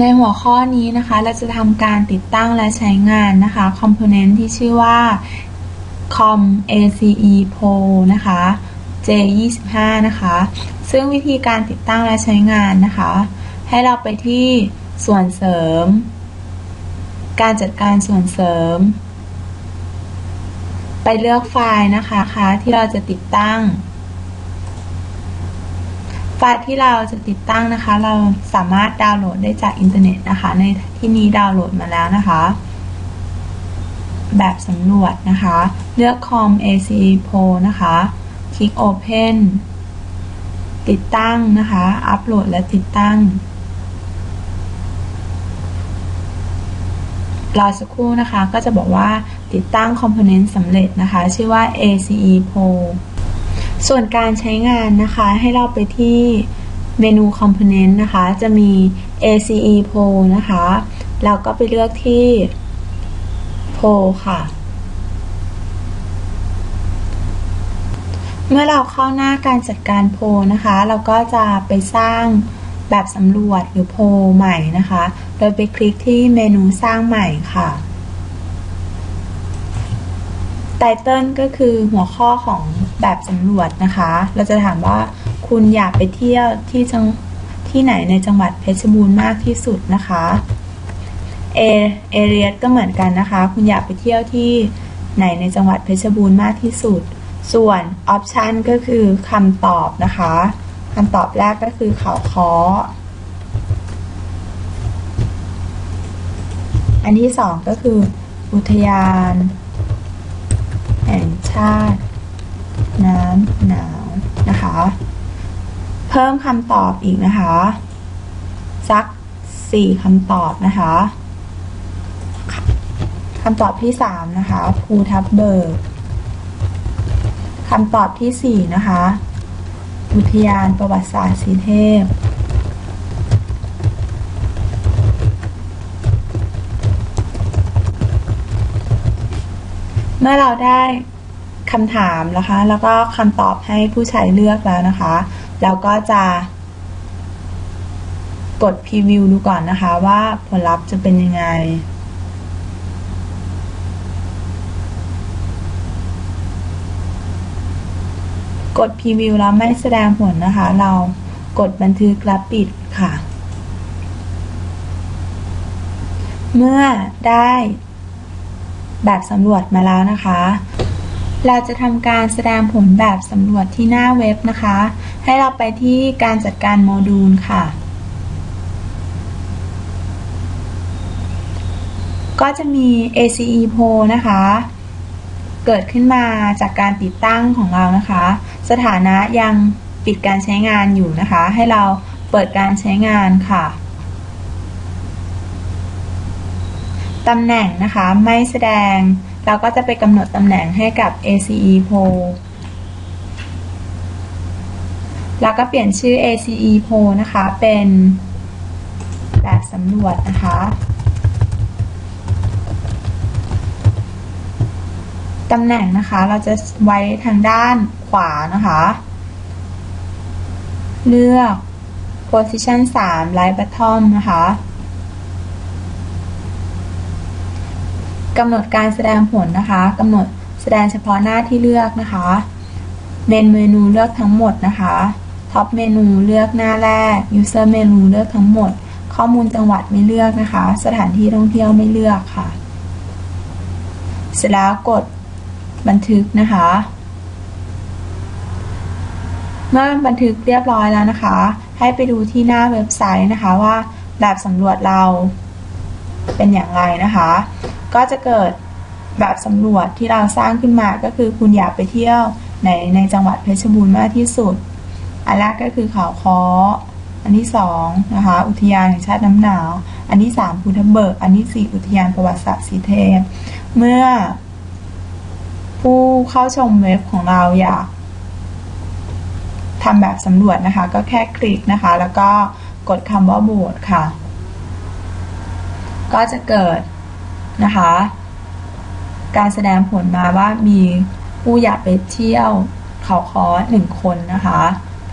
ในหัวข้อนี้นะคะเราจะทำการติดตั้งและใช้งานนะคะคอมโพเนนต์ที่ชื่อว่า com ace pro นะคะ j 2 5 นะคะ ซึ่งวิธีการติดตั้งและใช้งานนะคะ ให้เราไปที่ส่วนเสริม การจัดการส่วนเสริม ไปเลือกไฟล์นะคะคะที่เราจะติดตั้ง ไฟล์ที่เราจะติดตั้งนะคะ เราสามารถดาวน์โหลดได้จากอินเทอร์เน็ตนะคะ ในที่นี้ดาวน์โหลดมาแล้วนะคะ แบบสำรวจนะคะ เลือก com ac pro นะคะ คลิก open ติดตั้งนะคะ อัปโหลดและติดตั้งรอสักครู่นะคะ ก็จะบอกว่าติดตั้งคอมโพเนนต์สำเร็จนะคะ ชื่อว่า ace pro ส่วนการใช้งานนะคะให้เราไปที่เมนู Component นะคะ จะมี ACE Pro นะคะ เราก็ไปเลือกที่ Pro ค่ะ เมื่อเราเข้าหน้าการจัดการโพนะคะ เราก็จะไปสร้างแบบสำรวจหรือโพใหม่นะคะ โดยไปคลิกที่เมนูสร้างใหม่ค่ะ ไตเติลก็คือหัวข้อของแบบสำรวจนะคะ เราจะถามว่าคุณอยากไปเที่ยวที่จังที่ไหนในจังหวัดเพชรบูรณ์มากที่สุดนะคะเอเอเรียก็เหมือนกันนะคะ คุณอยากไปเที่ยวที่ไหนในจังหวัดเพชรบูรณ์มากที่สุด ส่วนออปชันก็คือคำตอบนะคะคำตอบแรกก็คือเขาคออันที่สองก็คืออุทยาน แห่งชาติ น้ำหนาวนะคะ เพิ่มคำตอบอีกนะคะ สักสี่คำตอบนะคะคำตอบที่สามนะคะภูทับเบิกคำตอบที่สี่นะคะ อุทยานประวัติศาสตร์สีเทพ มื่อเราได้คำถามนะคะ แล้วก็คำตอบให้ผู้ใช้เลือกแล้วนะคะ เราก็จะกดพรีวิวดูก่อนนะคะว่าผลลัพธ์จะเป็นยังไง กดพรีวิวแล้วไม่แสดงผลนะคะ เรากดบันทึกและปิดค่ะ เมื่อได้ แบบสำรวจมาแล้วนะคะ เราจะทำการแสดงผลแบบสำรวจที่หน้าเว็บนะคะ ให้เราไปที่การจัดการโมดูลค่ะ ก็จะมี ACE Pro นะคะ เกิดขึ้นมาจากการติดตั้งของเรานะคะ สถานะยังปิดการใช้งานอยู่นะคะ ให้เราเปิดการใช้งานค่ะ ตำแหน่งนะคะไม่แสดง เราก็จะไปกำหนดตำแหน่งให้กับ ACE Pro แล้วก็เปลี่ยนชื่อ ACE Pro นะคะเป็นแบบสำรวจนะคะตำแหน่งนะคะเราจะไว้ทางด้านขวานะคะ เลือก position 3 right bottom นะคะ กำหนดการแสดงผลนะคะกำหนดแสดงเฉพาะหน้าที่เลือกนะคะเมนเมนูเลือกทั้งหมดนะคะท็อปเมนูเลือกหน้าแรก user เมนูเลือกทั้งหมด ข้อมูลจังหวัดไม่เลือกนะคะ สถานที่ท่องเที่ยวไม่เลือกค่ะ เสร็จแล้วกดบันทึกนะคะ เมื่อบันทึกเรียบร้อยแล้วนะคะ ให้ไปดูที่หน้าเว็บไซต์นะคะว่าแบบสำรวจเราเป็นอย่างไรนะคะ ก็จะเกิดแบบสำรวจที่เราสร้างขึ้นมาก็คือคุณอยากไปเที่ยวในในจังหวัดเพชรบูรณ์มากที่สุด อันแรกก็คือเขาคออันที่สองนะคะอุทยานแห่งชาติน้ำหนาว อันที่สามภูทับเบิก อันที่สี่อุทยานประวัติศาสตร์สีเทพเมื่อ ผู้เข้าชมเว็บของเราอยากทำแบบสำรวจนะคะ ก็แค่คลิกนะคะ แล้วก็กดคำว่าโหวตค่ะ ก็จะเกิด นะคะ การแสดงผลมาว่ามีผู้อยากไปเที่ยวเขาคอหนึ่งคนนะคะ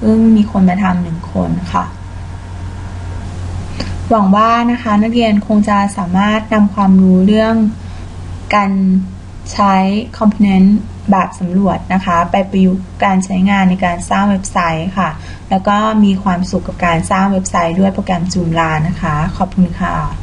ซึ่งมีคนมาทำหนึ่งคนค่ะหวังว่านะคะนักเรียนคงจะสามารถนำความรู้เรื่องการใช้ component แบบสำรวจนะคะ ไปประยุกต์การใช้งานในการสร้างเว็บไซต์ค่ะ แล้วก็มีความสุขกับการสร้างเว็บไซต์ด้วยโปรแกรม Joomla นะคะ ขอบคุณค่ะ